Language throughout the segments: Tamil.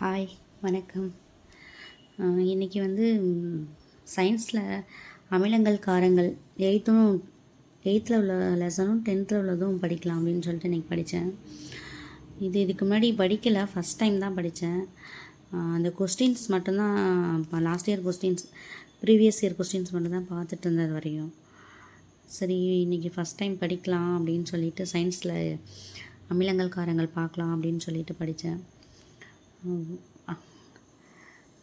ஹாய் வணக்கம். இன்றைக்கி வந்து சயின்ஸில் அமிலங்கள் காரங்கள் எயித்தும் எயித்தில் உள்ள லெசனும் டென்த்தில் உள்ளதும் படிக்கலாம் அப்படின்னு சொல்லிட்டு இன்றைக்கி படித்தேன் இது இதுக்கு முன்னாடி படிக்கலை ஃபஸ்ட் டைம் தான் படித்தேன் அந்த கொஸ்டின்ஸ் மட்டும்தான் last year questions previous year questions மட்டும்தான் பார்த்துட்டு இருந்தது வரையும். சரி இன்றைக்கி ஃபஸ்ட் டைம் படிக்கலாம் அப்படின்னு சொல்லிட்டு சயின்ஸில் அமிலங்கள் காரங்கள் பார்க்கலாம் அப்படின்னு சொல்லிட்டு படித்தேன்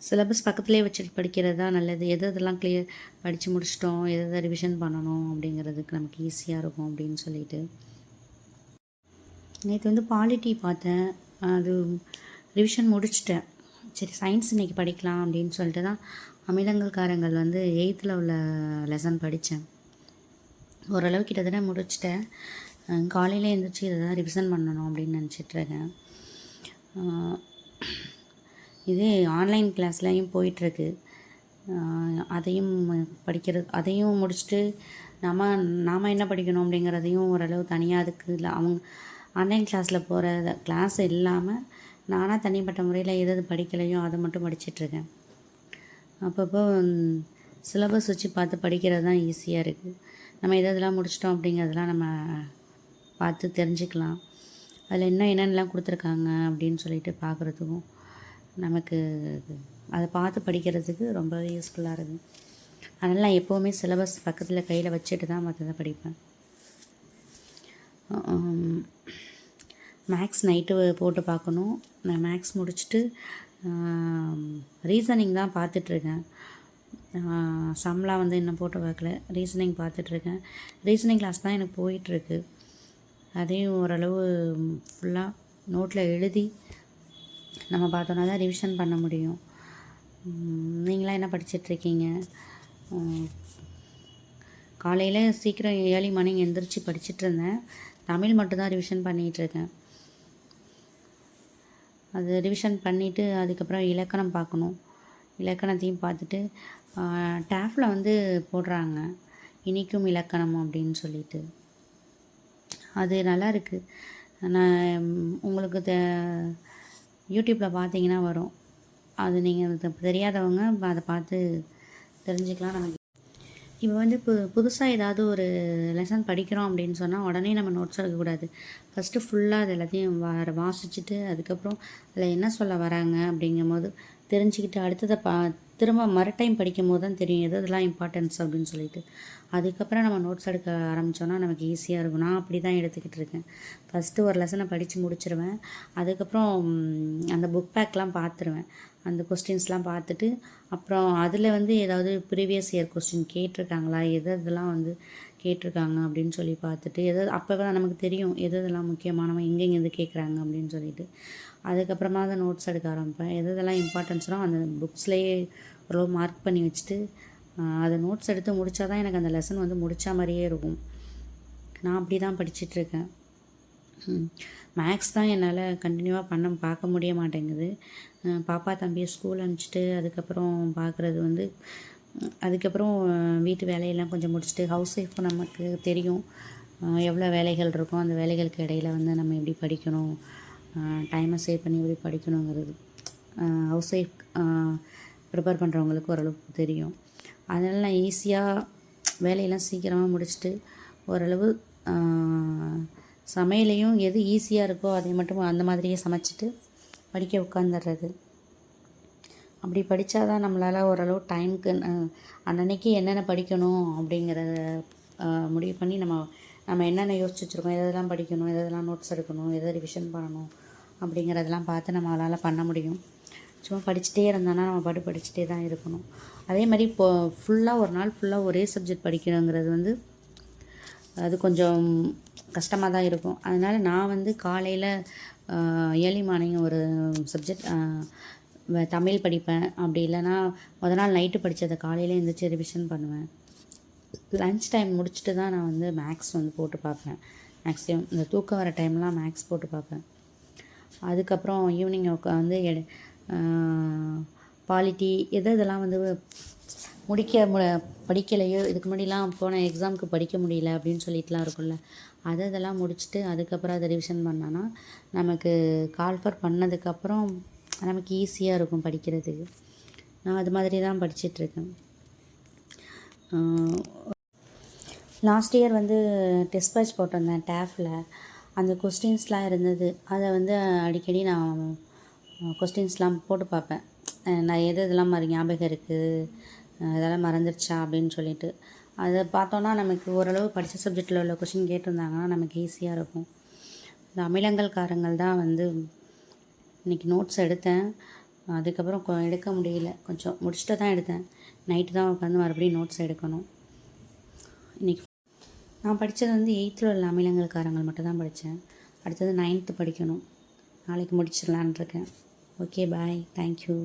சிலபஸ் பக்கத்துலேயே வச்சுட்டு படிக்கிறது தான் நல்லது. எது எதெல்லாம் கிளியர் படித்து முடிச்சிட்டோம் எது எதை ரிவிஷன் பண்ணணும் அப்படிங்கிறதுக்கு நமக்கு ஈஸியாக இருக்கும் அப்படின்னு சொல்லிட்டு. நேற்று வந்து பாலிட்டி பார்த்தேன். அது ரிவிஷன் முடிச்சிட்டேன். சரி சயின்ஸ் இன்றைக்கி படிக்கலாம் அப்படின்னு சொல்லிட்டு தான் அமிலங்கள் காரங்கள் வந்து எயித்தில் உள்ள லெசன் படித்தேன் ஓரளவு கிட்டத்தட்ட முடிச்சிட்டேன். காலையில் எழுந்திரிச்சி இதை தான் ரிவிஷன் பண்ணணும் அப்படின்னு நினச்சிட்ருக்கேன் இது ஆன்லைன் கிளாஸ்லையும் போயிட்டுருக்கு. அதையும் படிக்கிறது அதையும் முடிச்சுட்டு நம்ம நாம் என்ன படிக்கணும் அப்படிங்கிறதையும் ஓரளவு தனியாக அதுக்கு இல்லை அவங்க ஆன்லைன் கிளாஸில் போகிற கிளாஸ் இல்லாமல் நானாக தனிப்பட்ட முறையில் எது எது படிக்கலையோ அதை மட்டும் படிச்சிட்ருக்கேன் அப்பப்போ சிலபஸ் வச்சு பார்த்து படிக்கிறது தான் ஈஸியாக இருக்குது நம்ம எது எதெல்லாம் முடிச்சிட்டோம் அப்படிங்கிறதெல்லாம் நம்ம பார்த்து தெரிஞ்சுக்கலாம். அதில் இன்னும் என்னென்னலாம் கொடுத்துருக்காங்க அப்படின்னு சொல்லிட்டு பார்க்குறதுக்கும் நமக்கு அதை பார்த்து படிக்கிறதுக்கு ரொம்பவே யூஸ்ஃபுல்லாக இருக்குது. அதனால் நான் எப்போவுமே சிலபஸ் பக்கத்தில் கையில் வச்சுட்டு தான் மற்றதை படிப்பேன். மேக்ஸ் நைட்டு போட்டு பார்க்கணும். நான் மேக்ஸ் முடிச்சுட்டு ரீசனிங் தான் பார்த்துட்ருக்கேன் சம்லாம் வந்து இன்னும் போட்டு பார்க்கல. ரீசனிங் பார்த்துட்ருக்கேன் ரீசனிங் கிளாஸ் தான் எனக்கு போயிட்டுருக்கு அதையும் ஓரளவு ஃபுல்லாக நோட்டில் எழுதி நம்ம பார்த்தோன்னா தான் ரிவிஷன் பண்ண முடியும். நீங்களாம் என்ன படிச்சிட்ருக்கீங்க? காலையில் சீக்கிரம் ஏர்லி மார்னிங் எந்திரிச்சு படிச்சுட்டு இருந்தேன் தமிழ் மட்டும்தான் ரிவிஷன் பண்ணிகிட்ருக்கேன் அது ரிவிஷன் பண்ணிவிட்டு அதுக்கப்புறம் இலக்கணம் பார்க்கணும். இலக்கணத்தையும் பார்த்துட்டு டேஃபில் வந்து போடுறாங்க. இனிக்கும் இலக்கணம் அப்படின்னு சொல்லிட்டு. அது நல்லா இருக்குது நான் உங்களுக்கு தெ யூடியூப்பில் பார்த்தீங்கன்னா வரும். அது நீங்கள் தெரியாதவங்க அதை பார்த்து தெரிஞ்சுக்கலாம். நமக்கு இப்போ வந்து பு புதுசாக ஏதாவது ஒரு லெசன் படிக்கிறோம் அப்படின்னு சொன்னால் உடனே நம்ம நோட்ஸ் எடுக்கக்கூடாது ஃபஸ்ட்டு ஃபுல்லாக அது எல்லாத்தையும் வா வாசிச்சுட்டு அதுக்கப்புறம் அதில் என்ன சொல்ல வராங்க அப்படிங்கும் போது தெரிஞ்சுக்கிட்டு அடுத்ததை பா திரும்ப மறு டைம் படிக்கும் போது தான் தெரியும் எது இதெல்லாம் இம்பார்ட்டன்ஸ் அப்படின்னு சொல்லிட்டு. அதுக்கப்புறம் நம்ம நோட்ஸ் எடுக்க ஆரம்பித்தோன்னா நமக்கு ஈஸியாக இருக்கும். நான் அப்படி தான் எடுத்துக்கிட்டு இருக்கேன். ஃபஸ்ட்டு ஒரு லெசனை படித்து முடிச்சிருவேன். அதுக்கப்புறம் அந்த புக் பேக்லாம் பார்த்துருவேன் அந்த கொஸ்டின்ஸ்லாம் பார்த்துட்டு அப்புறம் அதில் வந்து ஏதாவது ப்ரீவியஸ் இயர் கொஸ்டின் கேட்டிருக்காங்களா? எது இதெல்லாம் வந்து கேட்டிருக்காங்க அப்படின்னு சொல்லி பார்த்துட்டு எது அப்போ தான் நமக்கு தெரியும் எது இதெல்லாம் முக்கியமானவங்க எங்கெங்கேருந்து கேட்குறாங்க அப்படின்னு சொல்லிட்டு. அதுக்கப்புறமா தான் நோட்ஸ் எடுக்க ஆரம்பிப்பேன். எது இதெல்லாம் இம்பார்ட்டன்ஸ்னால் அந்த புக்ஸ்லேயே ஓரளவு மார்க் பண்ணி வச்சுட்டு அதை நோட்ஸ் எடுத்து முடித்தா தான் எனக்கு அந்த லெசன் வந்து முடித்தா மாதிரியே இருக்கும். நான் அப்படி தான் படிச்சிட்ருக்கேன் மேக்ஸ் தான் என்னால் கண்டினியூவாக பண்ண பார்க்க முடிய மாட்டேங்குது. பாப்பா தம்பியை ஸ்கூல் அனுப்பிச்சிட்டு அதுக்கப்புறம் பார்க்குறது வந்து அதுக்கப்புறம் வீட்டு வேலையெல்லாம் கொஞ்சம் முடிச்சுட்டு ஹவுஸ் ஒய்ஃப் நமக்கு தெரியும். எவ்வளோ வேலைகள் இருக்கும் அந்த வேலைகளுக்கு இடையில் வந்து நம்ம எப்படி படிக்கணும்? டைமை சேவ் பண்ணி எப்படி படிக்கணுங்கிறது. ஹவுஸ் ஒய்ஃப் ப்ரிப்பேர் பண்ணுறவங்களுக்கு ஓரளவுக்கு தெரியும். அதனால் நான் ஈஸியாக வேலையெல்லாம் சீக்கிரமாக முடிச்சுட்டு ஓரளவு சமையலையும் எது ஈஸியாக இருக்கோ அதை மட்டும் அந்த மாதிரியே சமைச்சிட்டு படிக்க உட்காந்துடுறது அப்படி படித்தா தான் நம்மளால் ஓரளவு டைமுக்கு அன்னன்னைக்கு என்னென்ன படிக்கணும் அப்படிங்கிறத முடிவு பண்ணி நம்ம நம்ம என்னென்ன யோசிச்சு வச்சுருக்கோம் எதெல்லாம் படிக்கணும் எதெல்லாம் நோட்ஸ் எடுக்கணும் எதை ரிவிஷன் பண்ணணும் அப்படிங்கிறதெல்லாம் பார்த்து நம்மளால் பண்ண முடியும். சும்மா படிச்சுட்டே இருந்தோன்னா நம்ம பாட்டு படிச்சுட்டே தான் இருக்கணும். அதே மாதிரி இப்போ ஃபுல்லாக ஒரு நாள் ஃபுல்லாக ஒரே சப்ஜெக்ட் படிக்கணுங்கிறது வந்து அது கொஞ்சம் கஷ்டமாக தான் இருக்கும். அதனால் நான் வந்து காலையில் ஏர்லி மார்னிங் ஒரு சப்ஜெக்ட் தமிழ் படிப்பேன். அப்படி இல்லைன்னா முத நாள் நைட்டு படித்ததை காலையில் எழுந்திரிச்சு ரிவிஷன் பண்ணுவேன். லன்ச் டைம் முடிச்சுட்டு தான் நான் வந்து மேக்ஸ் வந்து போட்டு பார்ப்பேன். மேக்ஸிமம் இந்த தூக்கம் வர டைம்லாம் மேக்ஸ் போட்டு பார்ப்பேன். அதுக்கப்புறம் ஈவினிங் வந்து எடு பாலிட்டி எது இதெல்லாம் வந்து முடிக்க மு படிக்கலையோ இதுக்கு முன்னாடிலாம் போன எக்ஸாமுக்கு படிக்க முடியல அப்படின்னு சொல்லிட்டுலாம் இருக்கும்ல. அதை இதெல்லாம் முடிச்சுட்டு அதுக்கப்புறம் அதை ரிவிஷன் பண்ணோன்னா நமக்கு கால்ஃபர் பண்ணதுக்கப்புறம் நமக்கு ஈஸியாக இருக்கும் படிக்கிறதுக்கு. நான் அது மாதிரி தான் படிச்சிட்ருக்கேன் லாஸ்ட் இயர் வந்து டெஸ்ட் பேட்ச் போட்டிருந்தேன் டேஃபில் அந்த கொஸ்டின்ஸ்லாம் இருந்தது. அதை வந்து அடிக்கடி நான் கொஸ்டின்ஸ்லாம் போட்டு பார்ப்பேன். நான் எது இதெல்லாம் மாதிரி ஞாபகம் இருக்குது இதெல்லாம் மறந்துடுச்சா அப்படின்னு சொல்லிட்டு. அதை பார்த்தோன்னா நமக்கு ஓரளவு படித்த சப்ஜெக்டில் உள்ள கொஸ்டின் கேட்டிருந்தாங்கன்னா நமக்கு ஈஸியாக இருக்கும். இந்த அமிலங்கள் காரங்கள் தான் வந்து இன்றைக்கி நோட்ஸ் எடுத்தேன். அதுக்கப்புறம் கொ- எடுக்க முடியல. கொஞ்சம் முடிச்சுட்டு தான் எடுத்தேன். நைட்டு தான் உட்காந்து மறுபடியும் நோட்ஸ் எடுக்கணும். இன்றைக்கி நான் படித்தது வந்து எயித்தில் உள்ள அமிலங்கள் காரங்கள் மட்டும் தான் படித்தேன் அடுத்தது நைன்த்து படிக்கணும். நாளைக்கு முடிச்சிடலான் இருக்கேன். Okay bye thank you